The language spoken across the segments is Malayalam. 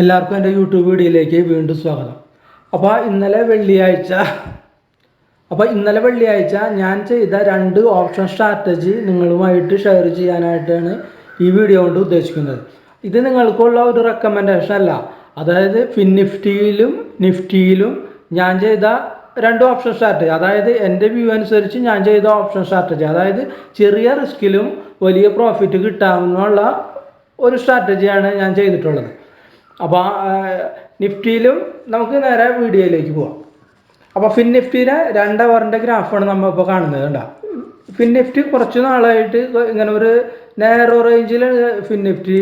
എല്ലാവർക്കും എന്റെ യൂട്യൂബ് വീഡിയോയിലേക്ക് വീണ്ടും സ്വാഗതം. അപ്പോൾ ഇന്നലെ വെള്ളിയാഴ്ച അപ്പോൾ ഇന്നലെ വെള്ളിയാഴ്ച ഞാൻ ചെയ്ത രണ്ട് ഓപ്ഷൻ സ്ട്രാറ്റജി നിങ്ങളുമായിട്ട് ഷെയർ ചെയ്യാനായിട്ടാണ് ഈ വീഡിയോ കൊണ്ട് ഉദ്ദേശിക്കുന്നത്. ഇത് നിങ്ങൾക്കുള്ള ഒരു റെക്കമെൻഡേഷൻ അല്ല. അതായത് ഫിൻ നിഫ്റ്റിയിലും നിഫ്റ്റിയിലും ഞാൻ ചെയ്ത രണ്ട് ഓപ്ഷൻ സ്ട്രാറ്റജി. അതായത് എന്റെ വ്യൂ അനുസരിച്ച് ഞാൻ ചെയ്ത ഓപ്ഷൻ സ്ട്രാറ്റജി. അതായത് ചെറിയ റിസ്കിലും വലിയ പ്രോഫിറ്റ് കിട്ടാവുന്ന ഒരു സ്ട്രാറ്റജിയാണ് ഞാൻ ചെയ്തിട്ടുള്ളത്. അപ്പോൾ നിഫ്റ്റിയിലും നമുക്ക് നേരെ വീഡിയോയിലേക്ക് പോവാം. അപ്പോൾ ഫിൻ നിഫ്റ്റിയിലെ രണ്ട് അവറിന്റെ ഗ്രാഫാണ് നമ്മൾ ഇപ്പോൾ കാണുന്നത് കണ്ടോ? ഫിൻ നിഫ്റ്റി കുറച്ച് നാളായിട്ട് ഇങ്ങനെ ഒരു നേരോ റേഞ്ചിൽ ഫിൻ നിഫ്റ്റി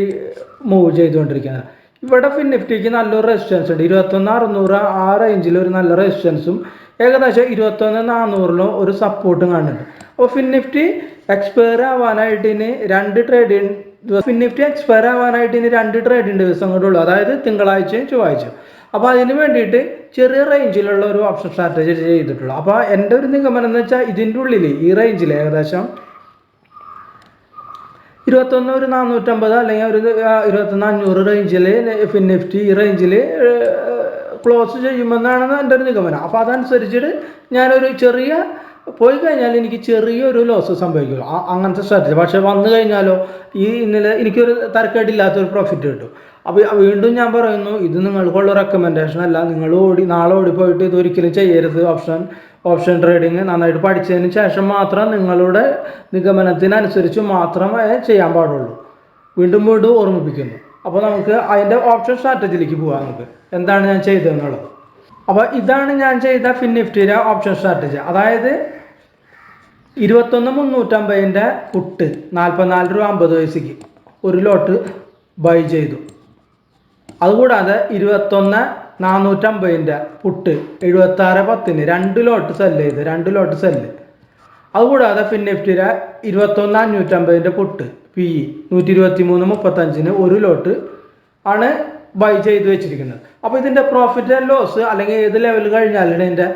മൂവ് ചെയ്തുകൊണ്ടിരിക്കുന്നത് ഇവിടെ ഫിൻ നിഫ്റ്റിക്ക് നല്ലൊരു റെസിസ്റ്റൻസ് ഉണ്ട്. ഇരുപത്തൊന്ന് അറുന്നൂറ് ആ റേഞ്ചിൽ ഒരു നല്ല റെസിസ്റ്റൻസും ഏകദേശം ഇരുപത്തൊന്ന് നാനൂറിലും ഒരു സപ്പോർട്ടും കാണുന്നുണ്ട്. അപ്പോൾ ഫിൻ നിഫ്റ്റി എക്സ്പയർ ആവാനായിട്ട് ഇനി രണ്ട് ട്രേഡിങ് ഫിൻ നിഫ്റ്റി എക്സ്പയർ ആവാനായിട്ട് ഇനി രണ്ട് ട്രേഡിങ് ദിവസം കൊണ്ടുള്ളൂ അതായത് തിങ്കളാഴ്ചയും ചൊവ്വാഴ്ചയും. അപ്പോൾ അതിന് വേണ്ടിയിട്ട് ചെറിയ റേഞ്ചിലുള്ള ഒരു ഓപ്ഷൻ സ്ട്രാറ്റജി ചെയ്തിട്ടുള്ളൂ. അപ്പോൾ എന്റെ ഒരു നിഗമനം എന്ന് വെച്ചാൽ ഇതിന്റെ ഉള്ളിൽ ഈ റേഞ്ചിൽ ഏകദേശം ഇരുപത്തൊന്ന് ഒരു നാനൂറ്റമ്പത് അല്ലെങ്കിൽ ഒരു ഇരുപത്തൊന്ന് അഞ്ഞൂറ് റേഞ്ചിൽ ഫിൻ നിഫ്റ്റി ഈ റേഞ്ചിൽ ക്ലോസ് ചെയ്യുമെന്നാണ് എന്റെ ഒരു നിഗമനം. അപ്പോൾ അതനുസരിച്ചിട്ട് ഞാനൊരു ചെറിയ പോയി കഴിഞ്ഞാൽ എനിക്ക് ചെറിയൊരു ലോസ് സംഭവിക്കും. അങ്ങനത്തെ സ്ട്രാറ്റജി പക്ഷേ വന്നു കഴിഞ്ഞാലോ ഈ ഇന്നലെ എനിക്കൊരു തരക്കേടില്ലാത്തൊരു പ്രോഫിറ്റ് കിട്ടും. അപ്പോൾ വീണ്ടും ഞാൻ പറയുന്നു ഇത് നിങ്ങൾക്കുള്ള റെക്കമെൻഡേഷൻ അല്ല. നിങ്ങൾ ഓടി നാളെ ഓടി പോയിട്ട് ഇത് ഒരിക്കലും ചെയ്യരുത്. ഓപ്ഷൻ ഓപ്ഷൻ ട്രേഡിങ് നന്നായിട്ട് പഠിച്ചതിന് ശേഷം മാത്രം നിങ്ങളുടെ നിഗമനത്തിനനുസരിച്ച് മാത്രമേ ചെയ്യാൻ പാടുള്ളൂ. വീണ്ടും വീണ്ടും ഓർമ്മിപ്പിക്കുന്നു. അപ്പോൾ നമുക്ക് അതിന്റെ ഓപ്ഷൻ സ്ട്രാറ്റജിയിലേക്ക് പോകാം നമുക്ക്. എന്താണ് ഞാൻ ചെയ്തതെന്നുള്ളത്? അപ്പോൾ ഇതാണ് ഞാൻ ചെയ്ത ഫിൻ നിഫ്റ്റിയിലെ ഓപ്ഷൻ സ്ട്രാറ്റജി അതായത് ഇരുപത്തൊന്ന് മുന്നൂറ്റമ്പതിന്റെ പുട്ട് നാൽപ്പത്തിനാല് രൂപ അമ്പത് പൈസയ്ക്ക് ഒരു ലോട്ട് ബൈ ചെയ്തു. അതുകൂടാതെ ഇരുപത്തൊന്ന് നാനൂറ്റമ്പതിന്റെ പുട്ട് എഴുപത്താറ് പത്തിന് രണ്ട് ലോട്ട് സെല്ല് ചെയ്ത് രണ്ട് ലോട്ട് സെല്ല് അതുകൂടാതെ ഫിൻ നിഫ്റ്റിയിലെ ഇരുപത്തൊന്ന് അഞ്ഞൂറ്റമ്പതിന്റെ പുട്ട് പി ഇ നൂറ്റി ഇരുപത്തി മൂന്ന് മുപ്പത്തഞ്ചിന് ഒരു ലോട്ട് ആണ് ബൈ ചെയ്ത് വെച്ചിരിക്കുന്നത്. അപ്പോൾ ഇതിന്റെ പ്രോഫിറ്റ് ആൻഡ് ലോസ് അല്ലെങ്കിൽ ഏത് ലെവൽ കഴിഞ്ഞാലാണ് ഇതിന്റെ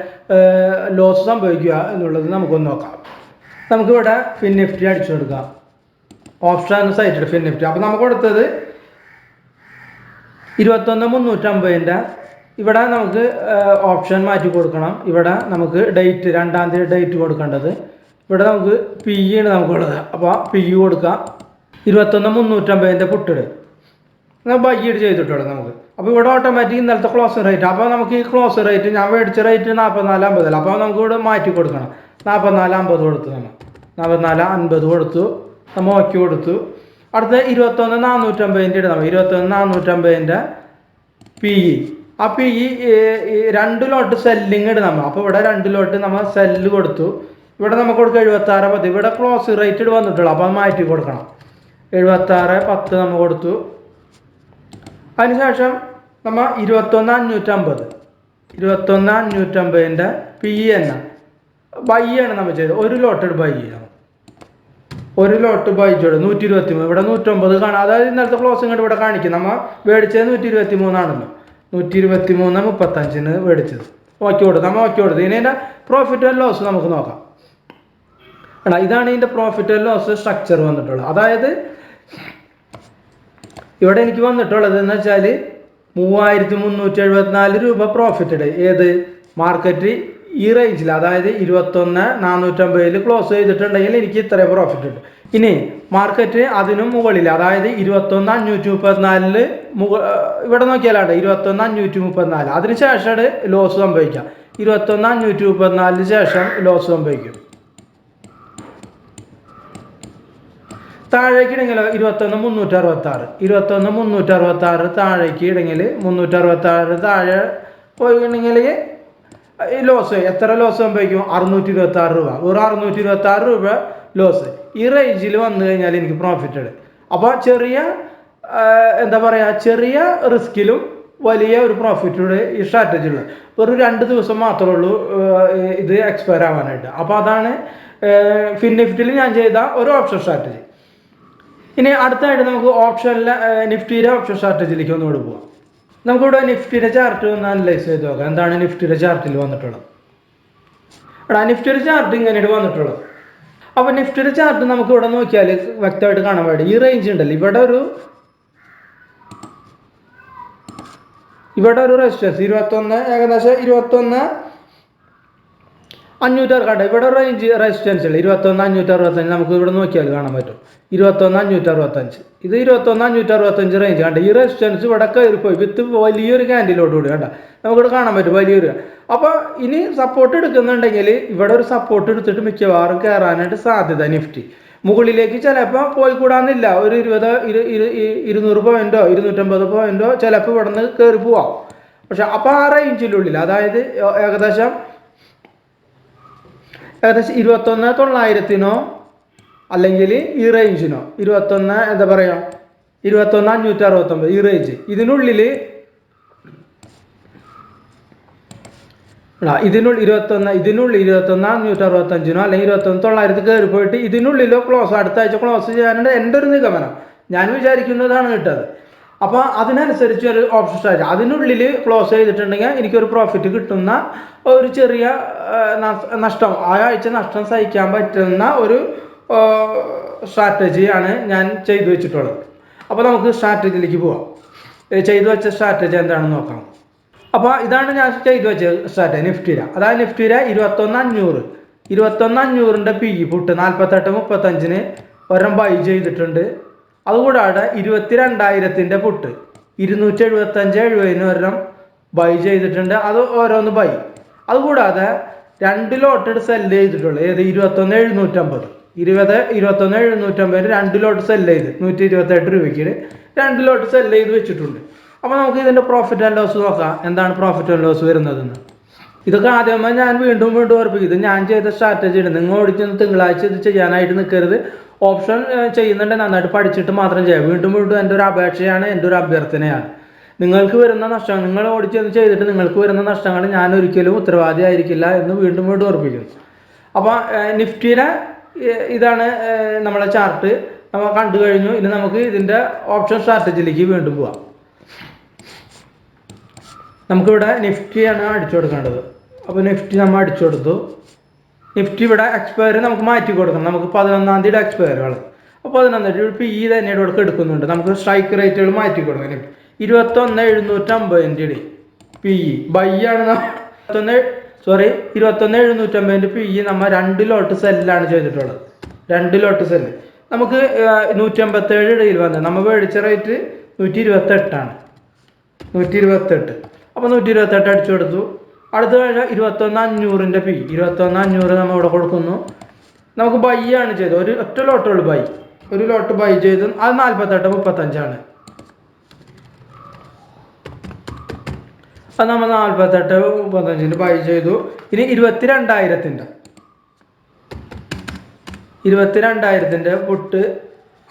ലോസ് സംഭവിക്കുക എന്നുള്ളത് നമുക്കൊന്ന് നോക്കാം. നമുക്കിവിടെ ഫിൻ നിഫ്റ്റി അടിച്ചു കൊടുക്കാം. ഓപ്ഷൻ സൈറ്റിൽ ഫിൻ നിഫ്റ്റി അപ്പോൾ നമുക്ക് കൊടുത്തത് ഇരുപത്തൊന്ന് മുന്നൂറ്റമ്പതിന്റെ. ഇവിടെ നമുക്ക് ഓപ്ഷൻ മാറ്റി കൊടുക്കണം. ഇവിടെ നമുക്ക് ഡേറ്റ് രണ്ടാം തീയതി ഡേറ്റ് കൊടുക്കേണ്ടത്. ഇവിടെ നമുക്ക് പി ആണ് നമുക്കുള്ളത്. അപ്പോൾ പി കൊടുക്കാം. ഇരുപത്തൊന്ന് മുന്നൂറ്റമ്പതിന്റെ പുട്ടിട്. ബൈ ഇട് ചെയ്തിട്ടുള്ളത് നമുക്ക്. അപ്പോൾ ഇവിടെ ഓട്ടോമാറ്റിക് ഇന്നലത്തെ ക്ലോസ് റേറ്റ് അപ്പോൾ നമുക്ക് ഈ ക്ലോസ് റേറ്റ് ഞാൻ മേടിച്ച റേറ്റ് നാൽപ്പത്തിനാല് അമ്പതല്ല? അപ്പോൾ നമുക്ക് ഇവിടെ മാറ്റി കൊടുക്കണം. നാൽപ്പത്തിനാല് അമ്പത് കൊടുത്തു നമ്മൾ നാൽപ്പത്തിനാല് അൻപത് കൊടുത്തു. നമ്മൾ ഓക്കി കൊടുത്തു. അടുത്ത ഇരുപത്തൊന്ന് നാനൂറ്റമ്പതിന്റെ ഇടും നമ്മൾ ഇരുപത്തൊന്ന് നാനൂറ്റമ്പതിന്റെ പി ഇ ആ പി ഇ രണ്ട് ലോട്ട് സെല്ലിങ് ഇടും നമ്മൾ അപ്പോൾ ഇവിടെ രണ്ട് ലോട്ട് നമ്മൾ സെല്ല് കൊടുത്തു. ഇവിടെ നമുക്ക് കൊടുക്കുക എഴുപത്താറ് പത്ത്. ഇവിടെ ക്ലോസ് റേറ്റ് വന്നിട്ടുള്ളൂ. അപ്പോൾ അത് മാറ്റി കൊടുക്കണം. എഴുപത്താറ് പത്ത് നമ്മൾ കൊടുത്തു. അതിനുശേഷം നമ്മൾ ഇരുപത്തൊന്ന് അഞ്ഞൂറ്റമ്പത് ഇരുപത്തൊന്ന് അഞ്ഞൂറ്റമ്പതിന്റെ പി എന്ന ബൈ ആണ് നമ്മൾ ചെയ്തത്. ഒരു ലോട്ട് ബൈ ചെയ്യണം. ഒരു ലോട്ട് ബൈ ചെയ്തു നൂറ്റി ഇരുപത്തി മൂന്ന് ഇവിടെ നൂറ്റൊമ്പത് കാണാം. അതായത് ഇന്നലത്തെ ക്ലോസിംഗ് കണ്ട് ഇവിടെ കാണിക്കും. നമ്മൾ മേടിച്ചത് നൂറ്റി ഇരുപത്തി മൂന്നാണല്ലോ നൂറ്റി ഇരുപത്തി മൂന്ന് മുപ്പത്തഞ്ചിന് മേടിച്ചത് ഓക്കെ കൊടുത്തു നമ്മൾ ഓക്കെ കൊടുത്തു ഇനി ഇതിന്റെ പ്രോഫിറ്റ് ആൻഡ് ലോസ് നമുക്ക് നോക്കാം. എടാ ഇതാണ് ഇതിന്റെ പ്രോഫിറ്റ് ആൻഡ് ലോസ് സ്ട്രക്ചർ വന്നിട്ടുള്ളത്. അതായത് ഇവിടെ എനിക്ക് വന്നിട്ടുള്ളത് എന്ന് വെച്ചാൽ മൂവായിരത്തി മുന്നൂറ്റി എഴുപത്തിനാല് രൂപ പ്രോഫിറ്റ് ഏത്? മാർക്കറ്റ് ഈ റേഞ്ചിൽ അതായത് ഇരുപത്തൊന്ന് നാനൂറ്റമ്പതിൽ ക്ലോസ് ചെയ്തിട്ടുണ്ടെങ്കിൽ എനിക്ക് ഇത്രയും പ്രോഫിറ്റ് ഉണ്ട് ഇനി മാർക്കറ്റ് അതിനും മുകളിൽ അതായത് ഇരുപത്തൊന്ന് അഞ്ഞൂറ്റി മുപ്പത്തിനാലിൽ മുക ഇവിടെ നോക്കിയാലാണ്ട് ഇരുപത്തൊന്ന് അഞ്ഞൂറ്റി മുപ്പത്തിനാല് അതിന് ശേഷമാണ് ലോസ് സംഭവിക്കുക ഇരുപത്തൊന്ന് അഞ്ഞൂറ്റി മുപ്പത്തിനാലിന് ശേഷം ലോസ് സംഭവിക്കും. താഴേക്ക് ഇടങ്ങിലോ ഇരുപത്തൊന്ന് മുന്നൂറ്റി അറുപത്തി ആറ് ഇരുപത്തൊന്ന് മുന്നൂറ്റി അറുപത്തി ആറ് താഴേക്ക് ഇടങ്ങിൽ മുന്നൂറ്റി അറുപത്തി ആറ് താഴെ പോയിട്ടുണ്ടെങ്കിൽ ലോസ് എത്ര ലോസ് സംഭവിക്കും? അറുന്നൂറ്റി ഇരുപത്തി ആറ് രൂപ. വെറും അറുന്നൂറ്റി ഇരുപത്തി ആറ് രൂപ ലോസ് ഈ റേഞ്ചിൽ വന്നു കഴിഞ്ഞാൽ എനിക്ക് പ്രോഫിറ്റ് ഉണ്ട് അപ്പോൾ ചെറിയ എന്താ പറയുക ചെറിയ റിസ്കിലും വലിയ ഒരു പ്രോഫിറ്റോട് ഈ സ്ട്രാറ്റജി ഉള്ളത് വെറും രണ്ട് ദിവസം മാത്രമേ ഉള്ളൂ ഇത് എക്സ്പയർ ആവാനായിട്ട്. അപ്പോൾ അതാണ് ഫിൻ നിഫ്റ്റിയിൽ ഞാൻ ചെയ്ത ഒരു ഓപ്ഷൻ സ്ട്രാറ്റജി ഇനി അടുത്തായിട്ട് നമുക്ക് ഓപ്ഷനിലെ നിഫ്റ്റിയുടെ ഓപ്ഷൻ സ്ട്രാറ്റജിയിലേക്ക് ഒന്നുകൂടെ പോവാം. നമുക്കിവിടെ നിഫ്റ്റിയുടെ ചാർട്ട് ഒന്ന് അനലൈസ് ചെയ്ത് നോക്കാം. എന്താണ് നിഫ്റ്റിയുടെ ചാർട്ടിൽ വന്നിട്ടുള്ളത്? എടാ നിഫ്റ്റിയുടെ ചാർട്ട് ഇങ്ങനെയാണ് വന്നിട്ടുള്ളത്. അപ്പോൾ നിഫ്റ്റിയുടെ ചാർട്ട് നമുക്ക് ഇവിടെ നോക്കിയാൽ വ്യക്തമായിട്ട് കാണാൻ പാടില്ല. ഈ റേഞ്ച് ഉണ്ടല്ലോ. ഇവിടെ ഒരു ഇവിടെ ഒരു റെസിസ്റ്റൻസ് ഇരുപത്തൊന്ന് ഏകദേശം ഇരുപത്തൊന്ന് അഞ്ഞൂറ്റി അറുപത്തി ഇവിടെ റേഞ്ച് റെസിസ്റ്റൻസ് ഉള്ളത് ഇരുപത്തൊന്ന് അഞ്ഞൂറ്റി അറുപത്തഞ്ച് നമുക്ക് ഇവിടെ നോക്കിയാൽ കാണാൻ പറ്റും. ഇരുപത്തൊന്ന് അഞ്ഞൂറ്റി അറുപത്തഞ്ച് ഇത് ഇരുപത്തൊന്ന് അഞ്ഞൂറ്റി അറുപത്തഞ്ച് റേഞ്ച് കണ്ട. ഈ റെസിസ്റ്റൻസ് ഇവിടെ കയറിപ്പോയി വിത്ത് വലിയൊരു ക്യാൻഡിലോട് കൂടി കണ്ട. നമുക്കിവിടെ കാണാൻ പറ്റും വലിയൊരു. അപ്പോൾ ഇനി സപ്പോർട്ട് എടുക്കുന്നുണ്ടെങ്കിൽ ഇവിടെ ഒരു സപ്പോർട്ട് എടുത്തിട്ട് മിക്കവാറും കയറാനായിട്ട് സാധ്യത നിഫ്റ്റി. മുകളിലേക്ക് ചിലപ്പോൾ പോയി കൂടാന്നില്ല ഒരു ഇരുപത് ഇരു ഇരുന്നൂറ് പോയിന്റോ ഇരുന്നൂറ്റമ്പത് പോയിന്റോ ചിലപ്പോൾ ഇവിടെ നിന്ന് കയറി പോവാം. പക്ഷെ അപ്പോൾ ആ റേഞ്ചിനുള്ളിൽ അതായത് ഏകദേശം ഏകദേശം ഇരുപത്തൊന്ന് തൊള്ളായിരത്തിനോ അല്ലെങ്കിൽ ഈ റേഞ്ചിനോ ഇരുപത്തൊന്ന് എന്താ പറയുക ഇരുപത്തൊന്ന് അഞ്ഞൂറ്റി അറുപത്തൊമ്പത് ഈ റേഞ്ച് ഇതിനുള്ളിൽ ഇതിനുള്ളിൽ ഇരുപത്തൊന്ന് ഇതിനുള്ളിൽ ഇരുപത്തൊന്ന് അഞ്ഞൂറ്റി അറുപത്തഞ്ചിനോ അല്ലെങ്കിൽ ഇരുപത്തൊന്ന് തൊള്ളായിരത്തി കയറി പോയിട്ട് ഇതിനുള്ളിലോ ക്ലോസ് അടുത്ത ആഴ്ച ക്ലോസ് ചെയ്യാനുണ്ട് എന്റെ ഒരു നിഗമനം. ഞാൻ വിചാരിക്കുന്നതാണ് കിട്ടത്. അപ്പോൾ അതിനനുസരിച്ച് ഒരു ഓപ്ഷൻ സ്ട്രാറ്റജി അതിനുള്ളിൽ ക്ലോസ് ചെയ്തിട്ടുണ്ടെങ്കിൽ എനിക്കൊരു പ്രോഫിറ്റ് കിട്ടുന്ന ഒരു ചെറിയ നഷ്ടം ആ ആഴ്ച നഷ്ടം സഹിക്കാൻ പറ്റുന്ന ഒരു സ്ട്രാറ്റജിയാണ് ഞാൻ ചെയ്തു വെച്ചിട്ടുള്ളത്. അപ്പോൾ നമുക്ക് സ്ട്രാറ്റജിയിലേക്ക് പോവാം. ചെയ്തു വെച്ച സ്ട്രാറ്റജി എന്താണെന്ന് നോക്കാം. അപ്പോൾ ഇതാണ് ഞാൻ ചെയ്തു വെച്ച സ്ട്രാറ്റജി നിഫ്റ്റിര അതായത് നിഫ്റ്റിര ഇരുപത്തൊന്ന് അഞ്ഞൂറ്. ഇരുപത്തൊന്ന് അഞ്ഞൂറിന്റെ പി പുട്ട് നാൽപ്പത്തെട്ട് മുപ്പത്തഞ്ചിന് ഒരെണ്ണം ബൈ ചെയ്തിട്ടുണ്ട്. അതുകൂടാതെ ഇരുപത്തി രണ്ടായിരത്തിന്റെ പുട്ട്. ഇരുന്നൂറ്റി എഴുപത്തഞ്ച് എഴുപതിന് ഒരെണ്ണം ബൈ ചെയ്തിട്ടുണ്ട്. അത് ഓരോന്ന് ബൈ അതുകൂടാതെ രണ്ട് ലോട്ട് സെല്ല് ചെയ്തിട്ടുള്ളൂ. ഏത്? ഇരുപത്തൊന്ന് എഴുന്നൂറ്റമ്പത്. ഇരുപത് ഇരുപത്തൊന്ന് എഴുന്നൂറ്റമ്പതിന് രണ്ട് ലോട്ട് സെല്ല് ചെയ്ത് നൂറ്റി ഇരുപത്തെട്ട് രൂപയ്ക്ക് രണ്ട് ലോട്ട് സെല്ല് ചെയ്ത് വെച്ചിട്ടുണ്ട്. അപ്പോൾ നമുക്ക് ഇതിന്റെ പ്രോഫിറ്റ് ആൻഡ് ലോസ് നോക്കാം. എന്താണ് പ്രോഫിറ്റ് ആൻഡ് ലോസ് വരുന്നതെന്ന്. ഇതൊക്കെ ആദ്യമായി ഞാൻ വീണ്ടും വീണ്ടും ഓർപ്പിക്കും ഇത് ഞാൻ ചെയ്ത സ്ട്രാറ്റജി ഉണ്ട് നിങ്ങൾ ഓടിച്ചെന്ന് തിങ്കളാഴ്ച ഇത് ചെയ്യാനായിട്ട് നിൽക്കരുത്. ഓപ്ഷൻ ചെയ്യുന്നുണ്ട്. നന്നായിട്ട് പഠിച്ചിട്ട് മാത്രം ചെയ്യാം. വീണ്ടും വീണ്ടും എന്റെ ഒരു അപേക്ഷയാണ് എന്റെ ഒരു അഭ്യർത്ഥനയാണ്. നിങ്ങൾക്ക് വരുന്ന നഷ്ടങ്ങൾ നിങ്ങൾ ഓടിച്ചെന്ന് ചെയ്തിട്ട് നിങ്ങൾക്ക് വരുന്ന നഷ്ടങ്ങൾ ഞാൻ ഒരിക്കലും ഉത്തരവാദി ആയിരിക്കില്ല എന്ന് വീണ്ടും വീണ്ടും ഓർപ്പിക്കുന്നു അപ്പോൾ നിഫ്റ്റിയുടെ ഇതാണ് നമ്മളെ ചാർട്ട്. നമ്മൾ കണ്ടു കഴിഞ്ഞു. ഇനി നമുക്ക് ഇതിന്റെ ഓപ്ഷൻ സ്ട്രാറ്റജിയിലേക്ക് വീണ്ടും പോവാം. നമുക്കിവിടെ നിഫ്റ്റിയാണ് അടിച്ചു കൊടുക്കേണ്ടത്. അപ്പോൾ നിഫ്റ്റി നമ്മൾ അടിച്ചു കൊടുത്തു. നിഫ്റ്റി ഇവിടെ എക്സ്പയറി നമുക്ക് മാറ്റി കൊടുക്കണം. നമുക്ക് പതിനൊന്നാം തീയതി എക്സ്പയറുകൾ അപ്പോൾ പതിനൊന്നാം തീയതി പി ഇ തന്നെ ഇവിടെ എടുക്കുന്നുണ്ട്. നമുക്ക് സ്ട്രൈക്ക് റേറ്റുകൾ മാറ്റി കൊടുക്കണം. ഇരുപത്തൊന്ന് എഴുന്നൂറ്റമ്പതിന്റെ ഇടി പി ഇ ബൈ ആണ് ഇരുപത്തൊന്ന് സോറി ഇരുപത്തൊന്ന് എഴുന്നൂറ്റമ്പതിന്റെ പി ഇ നമ്മൾ രണ്ട് ലോട്ട് സെല്ലാണ് ചെയ്തിട്ടുള്ളത്. രണ്ട് ലോട്ട് സെല്ല് നമുക്ക് നൂറ്റമ്പത്തേഴ് ഇടയിൽ വന്നത് നമ്മൾ മേടിച്ച റേറ്റ് നൂറ്റി ഇരുപത്തെട്ടാണ് നൂറ്റി ഇരുപത്തെട്ട് അപ്പോൾ നൂറ്റി ഇരുപത്തെട്ട് അടിച്ചു കൊടുത്തു. അടുത്ത കഴിഞ്ഞാൽ ഇരുപത്തൊന്ന് അഞ്ഞൂറിന്റെ പി ഇരുപത്തൊന്ന് അഞ്ഞൂറ് നമ്മൾ ഇവിടെ കൊടുക്കുന്നു. നമുക്ക് ബൈ ആണ് ചെയ്തത്. ഒരു ഒറ്റ ലോട്ടുള്ളൂ ബൈ. ഒരു ലോട്ട് ബൈ ചെയ്ത് അത് നാൽപ്പത്തെട്ട് മുപ്പത്തഞ്ചാണ് അത് നമ്മൾ നാൽപ്പത്തെട്ട് മുപ്പത്തഞ്ചിന് ബൈ ചെയ്തു. ഇനി ഇരുപത്തി രണ്ടായിരത്തിന്റെ ഇരുപത്തി രണ്ടായിരത്തിന്റെ പൊട്ട്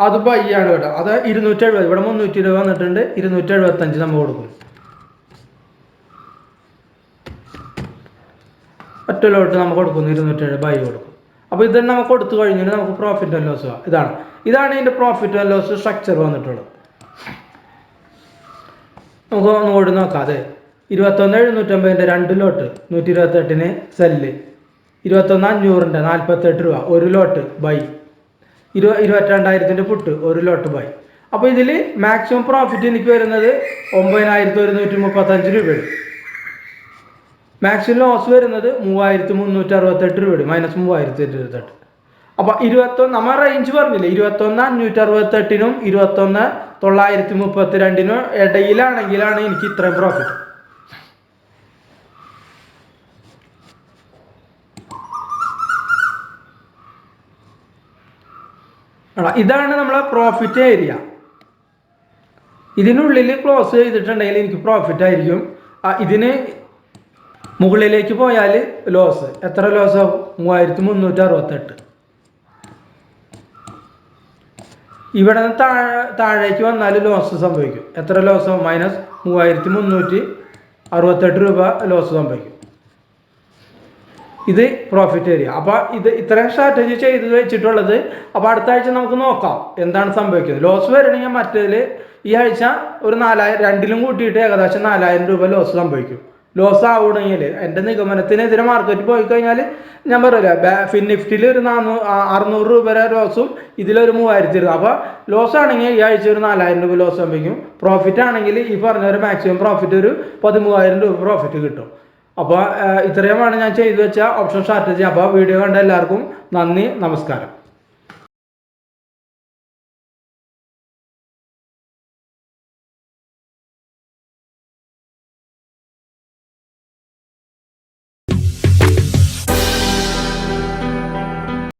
അത് ബൈ ആണ് കേട്ടോ. അത് ഇരുന്നൂറ്റി എഴുപത് ഇവിടെ മുന്നൂറ്റി ഇരുപത് വന്നിട്ടുണ്ട്. ഇരുന്നൂറ്റി എഴുപത്തഞ്ച് നമ്മൾ കൊടുക്കും. ഒറ്റ ലോട്ട് നമുക്ക് കൊടുക്കുന്നു ഇരുന്നൂറ്റി എഴുപത് ബൈ കൊടുക്കും. അപ്പോൾ ഇത് നമുക്ക് കൊടുത്തു കഴിഞ്ഞാൽ നമുക്ക് പ്രോഫിറ്റ് ആൻഡ് ലോസ് ഇതാണ്. ഇതാണ് ഇതിന്റെ പ്രോഫിറ്റ് ആൻഡ് ലോസ് സ്ട്രക്ചർ വന്നിട്ടുള്ളത്. നമുക്ക് ഒന്നുകൂടി നോക്കാം. അതെ ഇരുപത്തൊന്ന് എഴുന്നൂറ്റമ്പതിന്റെ രണ്ട് ലോട്ട് നൂറ്റി ഇരുപത്തെട്ടിന് സെല്ല് ഇരുപത്തൊന്ന് അഞ്ഞൂറിന്റെ നാൽപ്പത്തെട്ട് രൂപ ഒരു ലോട്ട് ബൈ ഇരു ഇരുപത്തിരണ്ടായിരത്തിന്റെ പുട്ട് ഒരു ലോട്ട് ബൈ അപ്പോൾ ഇതിൽ മാക്സിമം പ്രോഫിറ്റ് എനിക്ക് വരുന്നത് ഒമ്പതിനായിരത്തി ഒരുന്നൂറ്റി മുപ്പത്തഞ്ച് രൂപയാണ്. മാക്സിമം ലോസ് വരുന്നത് മൂവായിരത്തി മുന്നൂറ്റി അറുപത്തെട്ട് രൂപയാണ് മൈനസ് മൂവായിരത്തി ഇരുപത്തെട്ട് അപ്പോൾ ഇരുപത്തൊന്ന് നമ്മൾ റേഞ്ച് പറഞ്ഞില്ലേ? ഇരുപത്തൊന്ന് അഞ്ഞൂറ്റി അറുപത്തെട്ടിനും ഇരുപത്തൊന്ന് തൊള്ളായിരത്തി മുപ്പത്തി രണ്ടിനും ഇടയിലാണെങ്കിലാണ് എനിക്ക് ഇത്രയും പ്രോഫിറ്റ് ഇതാണ് നമ്മളെ പ്രോഫിറ്റ് ഏരിയ ഇതിനുള്ളിൽ ക്ലോസ് ചെയ്തിട്ടുണ്ടെങ്കിൽ എനിക്ക് പ്രോഫിറ്റ് ആയിരിക്കും. ഇതിന് മുകളിലേക്ക് പോയാൽ ലോസ് എത്ര ലോസ് ആവും? മൂവായിരത്തി മുന്നൂറ്റി അറുപത്തെട്ട് ഇവിടെ നിന്ന് താഴെ താഴേക്ക് വന്നാൽ ലോസ് സംഭവിക്കും. എത്ര ലോസ് ആവും? മൈനസ് മൂവായിരത്തി മുന്നൂറ്റി അറുപത്തെട്ട് രൂപ ലോസ് സംഭവിക്കും. ഇത് പ്രോഫിറ്റ് ഏരിയ അപ്പോൾ ഇത് ഇത്രയും സ്ട്രാറ്റജി ചെയ്ത് വെച്ചിട്ടുള്ളത്. അപ്പോൾ അടുത്ത ആഴ്ച നമുക്ക് നോക്കാം എന്താണ് സംഭവിക്കുന്നത്. ലോസ് വരണമെങ്കിൽ മറ്റേതിൽ ഈ ആഴ്ച ഒരു നാലായിരം രണ്ടിലും കൂട്ടിയിട്ട് ഏകദേശം നാലായിരം രൂപ ലോസ് സംഭവിക്കും. ലോസ് ആവണമെങ്കിൽ എന്റെ നിഗമനത്തിനെതിരെ മാർക്കറ്റ് പോയി കഴിഞ്ഞാൽ ഞാൻ പറയില്ല ഫിൻ നിഫ്റ്റിയിൽ ഒരു നാനൂ അറുന്നൂറ് രൂപ വരെ ലോസും ഇതിലൊരു മൂവായിരത്തി ഇരുന്നു അപ്പോൾ ലോസ് ആണെങ്കിൽ ഈ ആഴ്ച ഒരു നാലായിരം രൂപ ലോസ് സംഭവിക്കും. പ്രോഫിറ്റ് ആണെങ്കിൽ ഈ പറഞ്ഞ ഒരു മാക്സിമം പ്രോഫിറ്റ് ഒരു പതിമൂവായിരം രൂപ പ്രോഫിറ്റ് കിട്ടും. അപ്പോൾ ഇത്രയുമാണ് ഞാൻ ചെയ്തു വെച്ച ഓപ്ഷൻ സ്ട്രാറ്റജി അപ്പോൾ വീഡിയോ കണ്ട എല്ലാവർക്കും നന്ദി നമസ്കാരം.